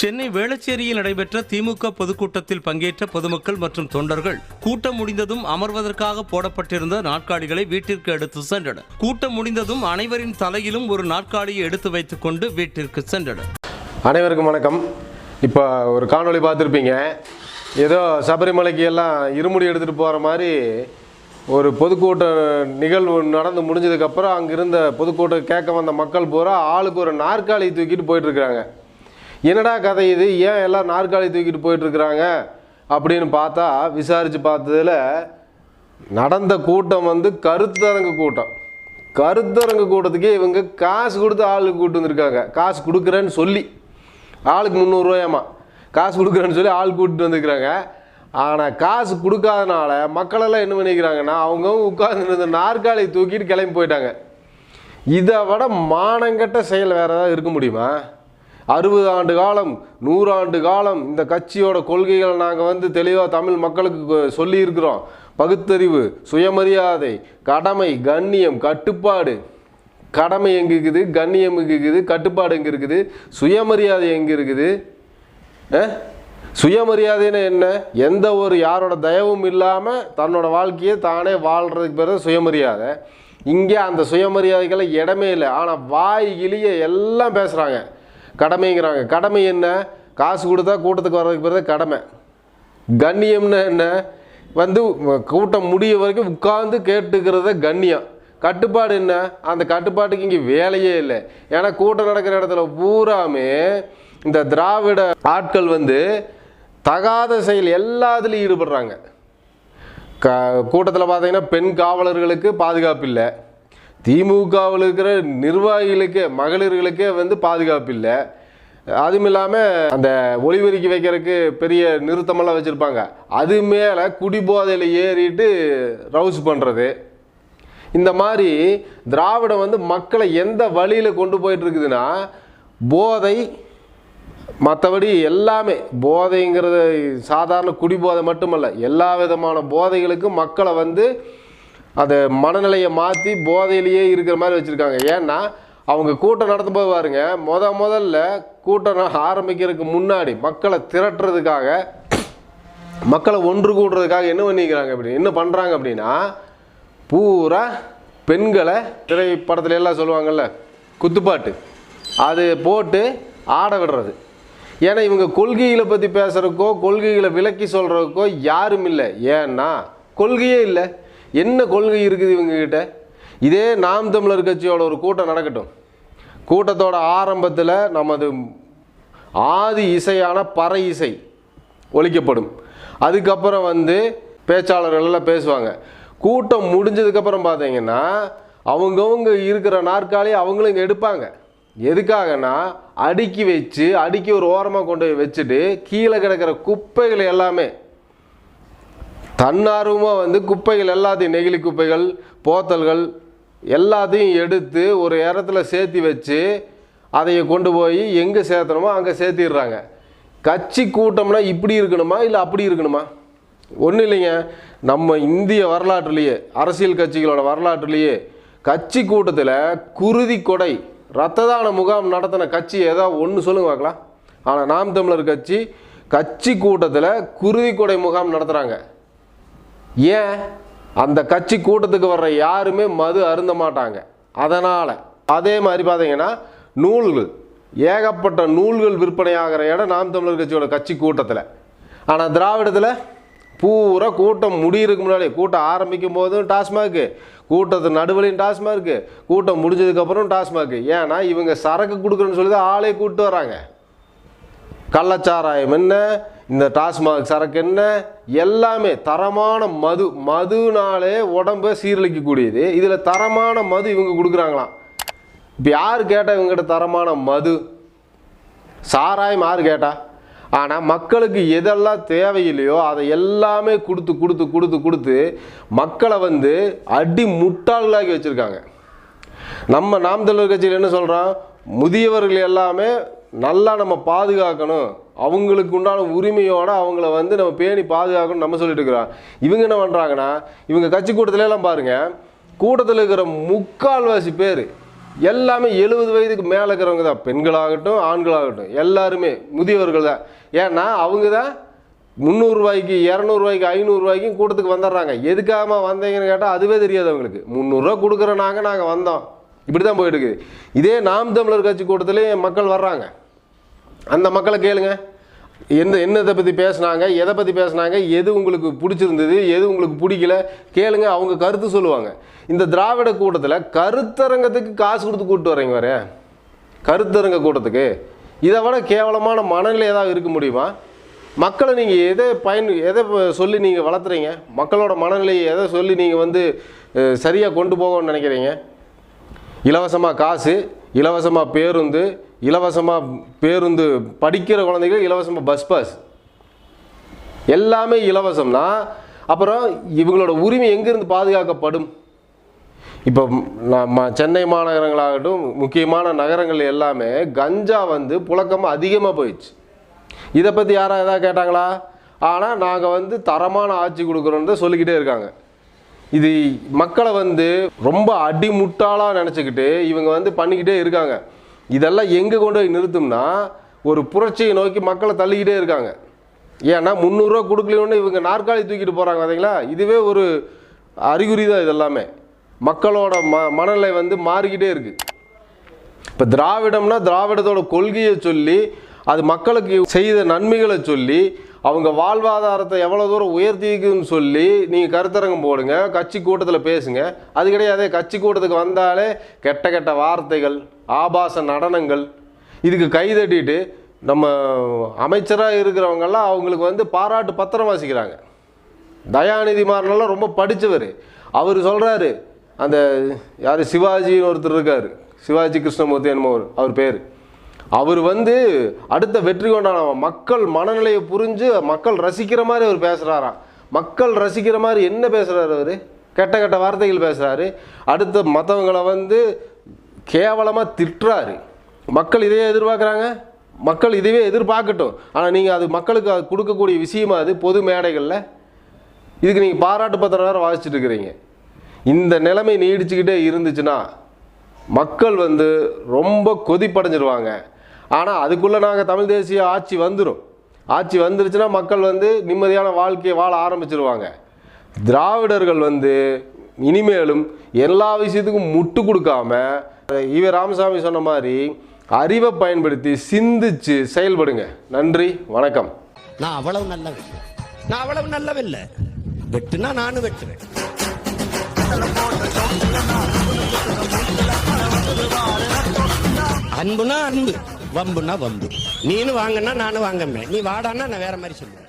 சென்னை வேளச்சேரியில் நடைபெற்ற திமுக பொதுக்கூட்டத்தில் பங்கேற்ற பொதுமக்கள் மற்றும் தொண்டர்கள் கூட்டம் முடிந்ததும் அமர்வதற்காக போடப்பட்டிருந்த நாற்காலிகளை வீட்டிற்கு எடுத்து சென்றனர். கூட்டம் முடிந்ததும் அனைவரின் தலையிலும் ஒரு நாற்காலியை எடுத்து வைத்துக் கொண்டு வீட்டிற்கு சென்றனர். அனைவருக்கும் வணக்கம். இப்போ ஒரு காணொளி பார்த்துருப்பீங்க. ஏதோ சபரிமலைக்கு எல்லாம் இருமுடி எடுத்துகிட்டு போகிற மாதிரி ஒரு பொதுக்கூட்ட நிகழ்வு நடந்து முடிஞ்சதுக்கப்புறம் அங்கே இருந்த பொதுக்கூட்டம் கேட்க வந்த மக்கள் பூரா ஆளுக்கு ஒரு நாற்காலி தூக்கிட்டு போயிட்டுருக்குறாங்க என்னடா கதை இது? ஏன் எல்லாம் நாற்காலி தூக்கிட்டு போயிட்டுருக்குறாங்க? அப்படின்னு பார்த்தா விசாரித்து பார்த்ததுல நடந்த கூட்டம் வந்து கருத்தரங்கு கூட்டம். கருத்தரங்கு கூட்டத்துக்கே இவங்க காசு கொடுத்து ஆளுக்கு கூட்டு வந்திருக்காங்க. காசு கொடுக்குறேன்னு சொல்லி. ஆளுக்கு முந்நூறுரூவாயாமா காசு கொடுக்குறேன்னு சொல்லி ஆள் கூட்டிட்டு வந்துருக்குறாங்க. ஆனால் காசு கொடுக்காதனால மக்களெல்லாம் என்ன பண்ணிக்கிறாங்கன்னா அவங்க உட்கார்ந்து இருந்த நாற்காலி தூக்கிட்டு கிளம்பி போயிட்டாங்க. இதை விட மானங்கெட்ட செயல் வேறு ஏதாவது இருக்க முடியுமா? அறுபது ஆண்டு காலம் நூறாண்டு காலம் இந்த கட்சியோட கொள்கைகளை நாங்கள் வந்து தெளிவாக தமிழ் மக்களுக்கு சொல்லியிருக்கிறோம். பகுத்தறிவு சுயமரியாதை கடமை கண்ணியம் கட்டுப்பாடு. கடமை எங்கே இருக்குது? கண்ணியம் எங்கே இருக்குது? கட்டுப்பாடு எங்கே இருக்குது? சுயமரியாதை எங்கே இருக்குது? சுயமரியாதைன்னு என்ன? எந்த ஒரு யாரோட தயவும் இல்லாமல் தன்னோட வாழ்க்கையை தானே வாழ்கிறதுக்கு பிறகு சுயமரியாதை. இங்கே அந்த சுயமரியாதைகளை இடமே இல்லை. ஆனால் வாய் இழிய எல்லாம் பேசுகிறாங்க கடமைங்கிறாங்க. கடமை என்ன? காசு கொடுத்தா கூட்டத்துக்கு வர்றதுக்கு பிறகு கடமை. கண்ணியம்னு என்ன? வந்து கூட்டம் முடிய வரைக்கும் உட்கார்ந்து கேட்டுக்கிறத கண்ணியம். கட்டுப்பாடு என்ன? அந்த கட்டுப்பாட்டுக்கு இங்கே வேலையே இல்லை. ஏன்னா கூட்டம் நடக்கிற இடத்துல பூராமே இந்த திராவிட ஆட்கள் வந்து தகாத செயல் எல்லாத்துலேயும் ஈடுபடுறாங்க. க கூட்டத்தில் பார்த்தீங்கன்னா பெண் காவலர்களுக்கு பாதுகாப்பு இல்லை. திமுகவில் இருக்கிற நிர்வாகிகளுக்கே மகளிர்களுக்கே வந்து பாதுகாப்பு இல்லை. அதுவும் இல்லாமல் அந்த ஒளிபெருக்கி வைக்கிறதுக்கு பெரிய நிறுத்தமெல்லாம் வச்சுருப்பாங்க. அது மேலே குடிபோதையில் ஏறிட்டு ரவுஸ் பண்ணுறது இந்த மாதிரி திராவிடம் வந்து மக்களை எந்த வழியில் கொண்டு போயிட்டுருக்குதுன்னா போதை மற்றபடி எல்லாமே போதைங்கிறது சாதாரண குடிபோதை மட்டுமல்ல எல்லா விதமான போதைகளுக்கும் மக்களை வந்து அந்த மனநிலையை மாற்றி போதையிலேயே இருக்கிற மாதிரி வச்சுருக்காங்க. ஏன்னா அவங்க கூட்டம் நடத்தும் போது பாருங்க முத முதல்ல கூட்டம் ஆரம்பிக்கிறதுக்கு முன்னாடி மக்களை திரட்டுறதுக்காக மக்களை ஒன்று கூடுறதுக்காக என்ன பண்ணிக்கிறாங்க அப்படின்னு என்ன பண்ணுறாங்க அப்படின்னா பூரா பெண்களை திரைப்படத்துல எல்லாம் சொல்லுவாங்கல்ல குத்துப்பாட்டு. அது போட்டு ஆட விடுறது. ஏன்னா இவங்க கொள்கைகளை பற்றி பேசுகிறக்கோ கொள்கைகளை விளக்கி சொல்கிறதுக்கோ யாரும் இல்லை. ஏன்னா கொள்கையே இல்லை. என்ன கொள்கை இருக்குது இவங்ககிட்ட? இதே நாம் தமிழர் கட்சியோட ஒரு கூட்டம் நடக்கட்டும். கூட்டத்தோட ஆரம்பத்தில் நமது ஆதி இசையான பறை இசை ஒழிக்கப்படும் அதுக்கப்புறம் வந்து பேச்சாளர்களெல்லாம் பேசுவாங்க. கூட்டம் முடிஞ்சதுக்கப்புறம் பார்த்தீங்கன்னா அவங்கவுங்க இருக்கிற நாற்காலி அவங்களும் இங்கே எடுப்பாங்க. எதுக்காகனா அடுக்கி வச்சு அடுக்கி ஒரு ஓரமாக கொண்டு போய் வச்சுட்டு கீழே கிடக்கிற குப்பைகள் எல்லாமே தன்னார்வமாக வந்து குப்பைகள் எல்லாத்தையும் நெகிழி குப்பைகள் போத்தல்கள் எல்லாத்தையும் எடுத்து ஒரு இடத்துல சேர்த்தி வச்சு அதையை கொண்டு போய் எங்கே சேர்த்தணுமோ அங்கே சேர்த்திடுறாங்க. கட்சி கூட்டம்னா இப்படி இருக்கணுமா இல்லை அப்படி இருக்கணுமா? ஒன்றும் இல்லைங்க. நம்ம இந்திய வரலாற்றுலேயே அரசியல் கட்சிகளோட வரலாற்றுலேயே கட்சி கூட்டத்தில் குருதி கொடை ரத்த தான முகாம் நடத்தின கட்சி ஏதாவது ஒன்று சொல்லுங்க பார்க்கலாம். ஆனால் நாம் தமிழர் கட்சி கட்சி கூட்டத்தில் குருதி கொடை முகாம் நடத்துகிறாங்க ஏன்? அந்த கட்சி கூட்டத்துக்கு வர்ற யாருமே மது அருந்த மாட்டாங்க. அதனால் அதே மாதிரி பார்த்தீங்கன்னா நூல்கள். ஏகப்பட்ட நூல்கள் விற்பனை ஆகிற இடம் நாம் தமிழர் கட்சியோட கட்சி கூட்டத்தில். ஆனால் திராவிடத்தில் பூரா கூட்டம் முடியிறதுக்கு முன்னாடி கூட்டம் ஆரம்பிக்கும் போதும் டாஸ்மாக்கு கூட்டத்து நடுவலையும் டாஸ்மாக்கு கூட்டம் முடிஞ்சதுக்கப்புறம் டாஸ்மாக்கு ஏன்னா இவங்க சரக்கு கொடுக்குறேன்னு சொல்லி தான் ஆளே கூப்பிட்டு வராங்க கள்ளச்சாராயம் என்ன? இந்த டாஸ்மாக் சரக்கு என்ன? எல்லாமே தரமான மது மதுனாலே உடம்பை சீரழிக்கக்கூடியது. இதில் தரமான மது இவங்க கொடுக்குறாங்களாம். இப்போ யார் கேட்டால் இவங்ககிட்ட தரமான மது? சாராயம் யார் கேட்டா? ஆனால் மக்களுக்கு எதெல்லாம் தேவையில்லையோ அதை எல்லாமே கொடுத்து கொடுத்து கொடுத்து கொடுத்து மக்களை வந்து அடி முட்டாள்களாக்கி வச்சுருக்காங்க. நம்ம நாம் தமிழர் கட்சியில் என்ன சொல்கிறோம் முதியவர்கள் எல்லாமே நல்லா நம்ம பாதுகாக்கணும். அவங்களுக்கு உண்டான உரிமையோட அவங்கள வந்து நம்ம பேணி பாதுகாக்கணும் நம்ம சொல்லிட்டு இருக்கிறோம். இவங்க என்ன பண்ணுறாங்கன்னா இவங்க கட்சி கூட்டத்திலலாம் பாருங்கள் கூட்டத்தில் இருக்கிற முக்கால்வாசி பேர் எல்லாமே எழுபது வயதுக்கு மேலே இருக்கிறவங்க தான். பெண்களாகட்டும் ஆண்களாகட்டும் எல்லாருமே முதியவர்கள் தான். ஏன்னா அவங்க தான் முந்நூறுரூவாய்க்கு இரநூறுவாய்க்கு ஐநூறுரூவாய்க்கும் கூட்டத்துக்கு வந்துடுறாங்க. எதுக்காக வந்தீங்கன்னு கேட்டால் அதுவே தெரியாது அவங்களுக்கு. முந்நூறுரூவா கொடுக்குற நாங்கள் நாங்கள் வந்தோம். இப்படி தான் போயிட்டுருக்குது இதே நாம் தமிழர் கட்சி கூட்டத்திலேயே மக்கள் வர்றாங்க. அந்த மக்களை கேளுங்க. எந்த என்னத்தை பற்றி பேசுனாங்க எதை பற்றி பேசுனாங்க எது உங்களுக்கு பிடிச்சிருந்தது எது உங்களுக்கு பிடிக்கல கேளுங்க அவங்க கருத்து சொல்லுவாங்க. இந்த திராவிட கூட்டத்தில் கருத்தரங்கத்துக்கு காசு கொடுத்து கூப்பிட்டு வரீங்க வேற கருத்தரங்க கூட்டத்துக்கு. இதை விட கேவலமான மனநிலை ஏதாவது இருக்க முடியுமா? மக்களை நீங்கள் எதை பயன் எதை சொல்லி நீங்கள் வளர்த்துறீங்க? மக்களோட மனநிலையை எதை சொல்லி நீங்கள் வந்து சரியாக கொண்டு போகணும்னு நினைக்கிறீங்க? இலவசமாக காசு இலவசமாக பேருந்து இலவசமாக பேருந்து படிக்கிற குழந்தைகள் இலவசமாக பஸ் பாஸ் எல்லாமே இலவசம்னா அப்புறம் இவங்களோட உரிமை எங்கேருந்து பாதுகாக்கப்படும்? இப்போ நம்ம சென்னை மாநகரங்களாகட்டும் முக்கியமான நகரங்கள் எல்லாமே கஞ்சா வந்து புழக்கம் அதிகமாக போயிடுச்சு. இதை பற்றி யாராவது எதாவது கேட்டாங்களா? ஆனால் நாங்கள் வந்து தரமான ஆட்சி கொடுக்குறோன்னு சொல்லிக்கிட்டே இருக்காங்க. இது மக்களை வந்து ரொம்ப அடிமுட்டாளாக நினச்சிக்கிட்டு இவங்க வந்து பண்ணிக்கிட்டே இருக்காங்க. இதெல்லாம் எங்கே கொண்டு போய் நிறுத்தும்னா ஒரு புரட்சியை நோக்கி மக்களை தள்ளிக்கிட்டே இருக்காங்க. ஏன்னா முந்நூறுரூவா கொடுக்கலன்னு இவங்க நாற்காலி தூக்கிட்டு போகிறாங்க பார்த்தீங்களா இதுவே ஒரு அறிகுறி தான் இதெல்லாமே. மக்களோட ம மனநிலை வந்து மாறிக்கிட்டே இருக்குது இப்போ திராவிடம்னா திராவிடத்தோட கொள்கையை சொல்லி அது மக்களுக்கு செய்த நன்மைகளை சொல்லி அவங்க வாழ்வாதாரத்தை எவ்வளோ தூரம் உயர்த்திக்குன்னு சொல்லி நீங்கள் கருத்தரங்கம் போடுங்க கட்சி கூட்டத்தில் பேசுங்க. அது கிடையாது கட்சி கூட்டத்துக்கு வந்தாலே கெட்ட கெட்ட வார்த்தைகள் ஆபாச நடனங்கள் இதுக்கு கைதட்டிட்டு நம்ம அமைச்சராக இருக்கிறவங்கெல்லாம் அவங்களுக்கு வந்து பாராட்டு பத்திரம் வாசிக்கிறாங்க. தயாநிதி மாறனெல்லாம் ரொம்ப படித்தவர் அவர் சொல்கிறாரு அந்த யார் சிவாஜின்னு ஒருத்தர் இருக்கார் சிவாஜி கிருஷ்ணமூர்த்தி என்னமோ அவர் பேர். அவர் வந்து அடுத்த வெற்றி கொண்டான மக்கள் மனநிலையை புரிஞ்சு மக்கள் ரசிக்கிற மாதிரி அவர் பேசுகிறாராம் மக்கள் ரசிக்கிற மாதிரி என்ன பேசுகிறாரு அவர்? கெட்ட கெட்ட வார்த்தைகள் பேசுகிறாரு அடுத்த மற்றவங்களை வந்து கேவலமாக திட்டுறாரு. மக்கள் இதையே எதிர்பார்க்குறாங்க. மக்கள் இதுவே எதிர்பார்க்கட்டும். ஆனால் நீங்கள் அது மக்களுக்கு அது கொடுக்கக்கூடிய விஷயமா அது பொது மேடைகளில்? இதுக்கு நீங்கள் பாராட்டு பத்திரம் வேறு வாசிச்சுட்டு இருக்கிறீங்க. இந்த நிலைமை நீடிச்சுக்கிட்டே இருந்துச்சுன்னா மக்கள் வந்து ரொம்ப கொதிப்படைஞ்சிருவாங்க. ஆனால் அதுக்குள்ளே நாங்கள் தமிழ் தேசிய ஆட்சி வந்துடும் ஆட்சி வந்துருச்சுன்னா மக்கள் வந்து நிம்மதியான வாழ்க்கையை வாழ ஆரம்பிச்சிருவாங்க. திராவிடர்கள் வந்து இனிமேலும் எல்லா விஷயத்துக்கும் முட்டு கொடுக்காம ஈவே ராமசாமி சொன்ன மாதிரி அறிவை பயன்படுத்தி சிந்திச்சு செயல்படுங்க. நன்றி வணக்கம். நான் அவ்வளவு நல்லவன். நான் அவ்வளவு நல்லவில்லை வெட்டுனா நானும் வெட்டுறேன் அன்புனா அன்பு. வம்புன்னா வம்பு. நீனு வாங்கன்னா நானும் வாங்கமே நீ வாடான்னா நான் வேற மாதிரி சொல்லுவேன்.